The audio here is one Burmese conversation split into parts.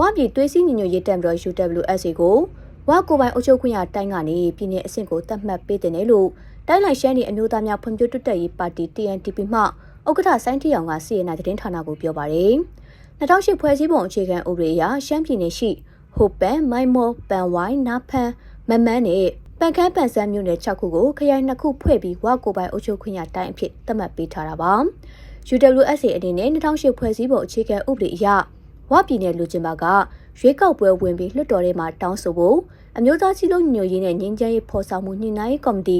ဝပြည်သွေးစည်းညီညွတ်ရေးတပ်မတော် UWSA ကိုဝကိုပိုင်အုပ်ချုပ်ခွင့်ရတိုင်းကနေပြည်내အဆင့်ကိုတတ်မှတ်ပေးတယ်လို့တိုင်းလိုက်ရှမ်းပြည်အမျိုးသားများဖွံ့ဖြိုးတိုးတက်ရေးပါတီ TNTP မှဥက္ကဋ္ဌစိုင်းထီအောင်ကစီရင်နာသတင်းဌာနကိုပြောပါတယ်။2008ဖွဲ့စည်းပုံအခြေခံဥပဒေအရရှမ်းပြည်နယ်ရှိဟိုပန်မိုင်မောပန်ဝိုင်းနာဖန်မမန်းနဲ့ပန်ခမ်းပန်ဆန်းမြို့နယ်6ခုကိုခရိုင်2ခုဖွဲ့ပြီးဝကိုပိုင်အုပ်ချုပ်ခွင့်ရတိုင်းအဖြစ်သတ်မှတ်ပေးထားတာပါ။ UWSA အနေနဲ့2008ဖွဲ့စည်းပုံအခြေခံဥပဒေအရ ဝပြည်နယ်လူချင်းပါကရွေးကောက်ပွဲဝင်ပြီးလွှတ်တော်ထဲမှာတောင်းဆိုဖို့အမျိုးသားကြီးလုံးညွရေးနဲ့ငင်းချမ်းရေးဖော်ဆောင်မှုညှိနှိုင်းရေးကော်မတီ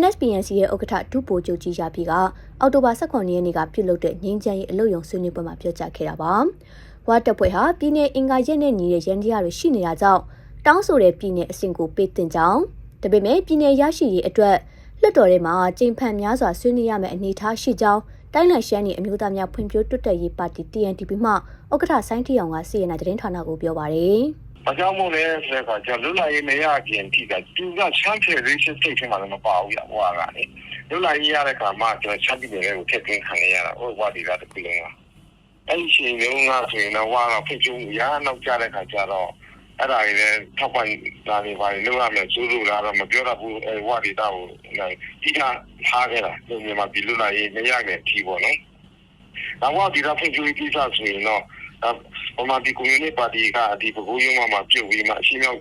NSPNC ရဲ့ဥက္ကဋ္ဌဒုဗိုလ်ချုပ်ကြီးရပြီကအောက်တိုဘာ18ရက်နေ့ကပြုလုပ်တဲ့ငင်းချမ်းရေးအလုပ်ရုံဆွေးနွေးပွဲမှာပြောကြားခဲ့တာပါ။ဝါတပ်ဖွဲ့ဟာပြည်နယ်အင်္ဂါရက်နဲ့ညီတဲ့ရန်တရားတွေရှိနေတာကြောင့်တောင်းဆိုတဲ့ပြည်နယ်အဆင့်ကိုပေးတင်ကြောင်းဒါပေမဲ့ပြည်နယ်ရရှိရေးအတွက်လွှတ်တော်ထဲမှာကျင်းပများစွာဆွေးနွေးရမယ့်အနေအထားရှိကြောင်း တိုင်းလန်ရှမ်းနေအမျိုးသားများဖွံ့ဖြိုးတိုးတက်ရေးပါတီ TNTP မှဥက္ကဋ္ဌဆိုင်းတီအောင်ကစီရင်နာသတင်းဌာနကိုပြောပါတယ်။အကြောင်းမို့လဲဆိုတော့ကျွန်တော်လွတ်လပ်ရေးမရခင်ထိကသူကချမ်းပြေ racist state ထဲမှာလည်းမပါဘူးရဟိုကလေလွတ်လပ်ရေးရတဲ့ခါမှကျွန်တော်ချမ်းပြည်နယ်ကိုထည့်သွင်းခံရတာဟိုဝါဒီကတခုလုံးကအဲ့ဒီချိန်လုံးကဆိုရင်တော့ဝါကဖိတ်ချုံရနောက်ကြတဲ့ခါကျတော့ အဲ့ဒါတွေလည်းထောက်ပံ့တာတွေပါလို့ရမယ်စိုးစိုးလာတော့မပြောတတ်ဘူးအဲဝါဒီတာကိုတိကျထားခဲ့တာဒီမြန်မာပြည်လွတ်လပ်ရေးမရခင်ထိပေါ့နော်။ဒါဝါဒီတာဖိတ်ချုံကိစ္စဆိုရင်တော့ဟိုမှာဒီကွန်မြူနတီပါတီကဒီပကူရုံးမှာပြုတ်ပြီးမှအရှင်းရောက်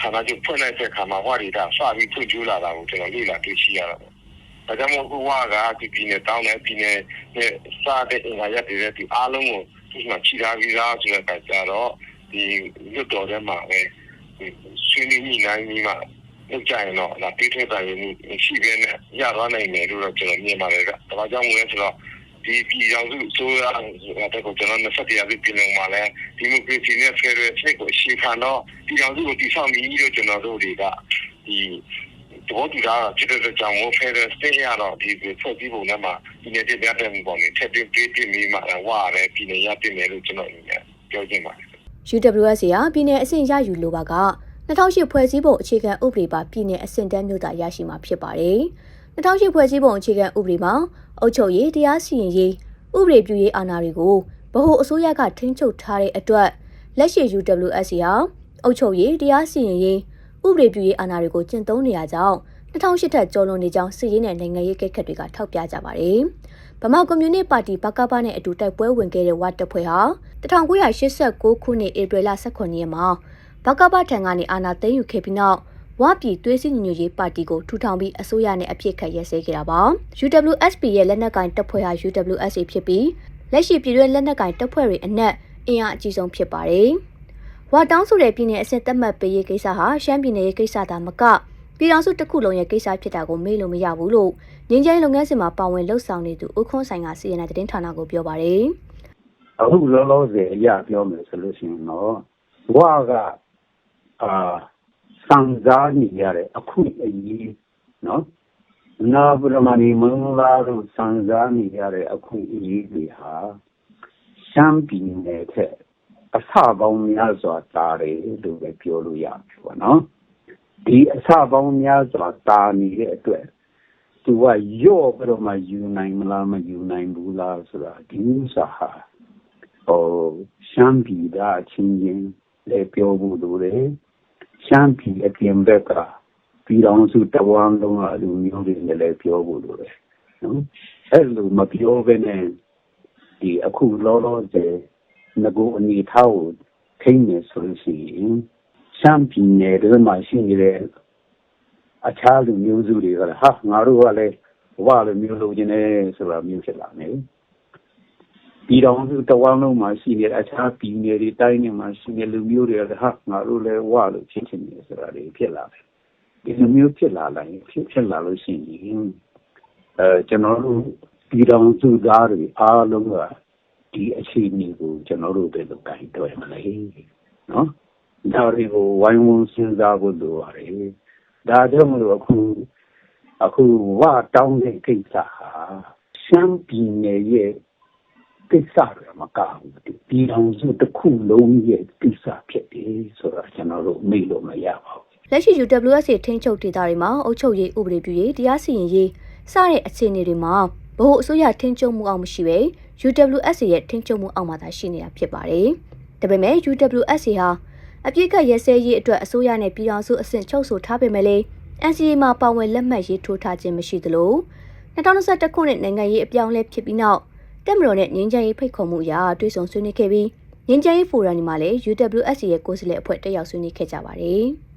ဌာနချုပ်ဖွင့်လိုက်တဲ့ခါမှာဝါဒီတာစပြီးဖွင့်ကျူးလာတာကိုကျွန်တော်လေ့လာတွေ့ရှိရတာပေါ့။ဒါကြောင့်မို့ဟိုဝါကဒီပြည်နယ်တောင်းတဲ့ပြည်နယ်နဲ့စတဲ့အင်္ဂါရက်တွေတဲ့ဒီအားလုံးကိုဒီမှာခြိထားပြီးသားဆိုတဲ့အခါကျတော့ ဒီလွတ်တော်ထဲမှာပဲဆွေးနွေးညှိနှိုင်းပြီးမှလောက်ကြရင်တော့ဒါတိထက်တာရင်ရှိပဲနဲ့ရသွားနိုင်တယ်လို့တော့ကျွန်တော်မြင်ပါတယ်က။ဒါကြောင့်မို့လဲဆိုတော့ဒီပြည်တော်စုဆိုရတဲ့ကိုကျွန်တော်20ရာစုပြည်လုံးမှာလည်းဒီမိုကရေစီနဲ့ဖက်ဒရယ်စနစ်ကိုရှေ့ခံတော့ပြည်တော်စုကိုတည်ဆောက်ပြီးလို့ကျွန်တော်တို့တွေကဒီတော့ဒီကဖြစ်တဲ့ကြောင့်ဖက်ဒရယ်စနစ်ရတော့ဒီဖွဲ့စည်းပုံထဲမှာဒီနေ့တည်းပြတဲ့ပုံနဲ့ထပ်ပြီးပြီးပြီးမိမှဝါရဲပြည်နယ်ရပြည်နယ်လို့ကျွန်တော်ပြောချင်ပါတယ် UWSA ဟာပြည်내အဆင့်ရယူလိုပါက2008ဖွဲ့စည်းပုံအခြေခံဥပဒေပါပြည်내အဆင့်တန်းမျိုးသားရရှိမှာဖြစ်ပါတယ်။2008ဖွဲ့စည်းပုံအခြေခံဥပဒေမှာအုပ်ချုပ်ရေးတရားစီရင်ရေးဥပဒေပြုရေးအာဏာတွေကိုဗဟိုအစိုးရကထိန်းချုပ်ထားတဲ့အတွက်လက်ရှိ UWSA ဟာအုပ်ချုပ်ရေးတရားစီရင်ရေးဥပဒေပြုရေးအာဏာတွေကိုကျင့်သုံးနေရကြောင်း 2008ထက်ကျော်လွန်နေကြောင်းစစ်ရေးနဲ့နိုင်ငံရေးကိစ္စတွေကထောက်ပြကြပါတယ်။ဗမာကွန်မြူနတီပါတီဘကပနဲ့အတူတိုက်ပွဲဝင်ခဲ့တဲ့ဝတ်တပ်ဖွဲ့ဟာ1989ခုနှစ်ဧပြီလ18ရက်မှာဘကပထံကနေအာဏာသိမ်းယူခဲ့ပြီးနောက်ဝပြည်သွေးစည်းညီညွတ်ရေးပါတီကိုထူထောင်ပြီးအစိုးရနဲ့အပြစ်ခတ်ရဲစဲခဲ့တာပါ UWSP ရဲ့လက်နက်ကင်တပ်ဖွဲ့ဟာ UWSA ဖြစ်ပြီးလက်ရှိပြည်တွင်းလက်နက်ကင်တပ်ဖွဲ့တွေအနက်အင်အားအကြီးဆုံးဖြစ်ပါတယ်ဝတောင်းဆိုတဲ့ပြည်내အဆင့်သတ်မှတ်ပေးရေးကိစ္စဟာရှမ်းပြည်နယ်ရဲ့ကိစ္စသာမက ပြည်ထောင်စုတစ်ခုလုံးရဲ့ကိစ္စဖြစ်တာကိုမေ့လို့မရဘူးလို့ငင်းကျင်းလုပ်ငန်းစဉ်မှာပါဝင်လှုပ်ဆောင်နေသူဦးခွန်းဆိုင်ကစီရင်တဲ့သတင်းဌာနကိုပြောပါတယ်။အခုလောလောဆယ်အရာပြောမယ်ဆိုလို့ရှိရင်တော့ဝါကအာစံစားနေရတဲ့အခွင့်အရေးနော်နာပရမဏီမင်္ဂလာတို့စံစားနေရတဲ့အခွင့်အရေးတွေဟာရှမ်းပြည်နယ်ထက်အဆပေါင်းများစွာတာတယ်လို့ပဲပြောလို့ရပြီပေါ့နော် ဒီအဆပေါင်းများစွာတာနေတဲ့အတွက်သူကရော့ပြီးတော့မှယူနိုင်မလားမယူနိုင်ဘူးလားဆိုတာဒီဥစ္စာဟာဟိုရှမ်းပြည်သားချင်းချင်းလည်းပြောဖို့လိုတယ်ရှမ်းပြည်အပြင်ဘက်ကပြည်တော်စုတဝမ်းလုံးကလူမျိုးတွေနဲ့လည်းပြောဖို့လိုတယ်နော်အဲ့လိုမပြောဘဲနဲ့ဒီအခုလောလောဆယ်ငကိုအနေထားကိုထိနေဆိုလို့ရှိရင် ရှမ်းပြည်နယ်တွေမှာရှိနေတဲ့အခြားလူမျိုးစုတွေကလည်းဟာငါတို့ကလည်းဘဝလိုမျိုးလိုချင်တယ်ဆိုတာမျိုးဖြစ်လာတယ်ပြည်တော်စုတဝမ်းလုံးမှာရှိနေတဲ့အခြားပြည်နယ်တွေတိုင်းတွေမှာရှိတဲ့လူမျိုးတွေကလည်းဟာငါတို့လည်းဝလို့ဖြစ်ချင်တယ်ဆိုတာတွေဖြစ်လာတယ်ဒီလိုမျိုးဖြစ်လာလိုက်ဖြစ်ဖြစ်လာလို့ရှိရင်အဲကျွန်တော်တို့ပြည်တော်စုသားတွေအားလုံးကဒီအခြေအနေကိုကျွန်တော်တို့ပဲလုပ်တိုင်းတွေ့မလဲနော် ဒါတွေကိုဝိုင်းဝန်းစဉ်းစားဖို့လိုပါတယ်ဒါကြောင့်မလို့အခုအခုဝတောင်းတဲ့ကိစ္စဟာရှမ်းပြည်နယ်ရဲ့ကိစ္စတွေမကဘူးပြည်တော်စုတစ်ခုလုံးရဲ့ကိစ္စဖြစ်တယ်ဆိုတော့ကျွန်တော်တို့မေ့လို့မရပါဘူးလက်ရှိ UWSA ထိန်းချုပ်ဒေသတွေမှာအုပ်ချုပ်ရေးဥပဒေပြုရေးတရားစီရင်ရေးစတဲ့အခြေအနေတွေမှာဗဟိုအစိုးရထိန်းချုပ်မှုအောင်မရှိပဲ UWSA ရဲ့ထိန်းချုပ်မှုအောက်မှာသာရှိနေတာဖြစ်ပါတယ်။တဒါပေမဲ့ UWSA ဟာ အပြစ်ကရဲစဲရေးအတွက်အစိုးရနဲ့ပြည်ထောင်စုအဆင့်ချုပ်ဆိုထားပေမဲ့လည်း NCA မှာပါဝင်လက်မှတ်ရေးထိုးထားခြင်းမရှိသလို2021ခုနှစ်နိုင်ငံရေးအပြောင်းအလဲဖြစ်ပြီးနောက်တက်မတော်နဲ့ငင်းချမ်းရေးဖိတ်ခေါ်မှုအရတွေ့ဆုံဆွေးနွေးခဲ့ပြီးငင်းချမ်းရေးဖိုရမ်ဒီမှာလည်း UWSA ရဲ့ကိုယ်စားလှယ်အဖွဲ့တက်ရောက်ဆွေးနွေးခဲ့ကြပါတယ်။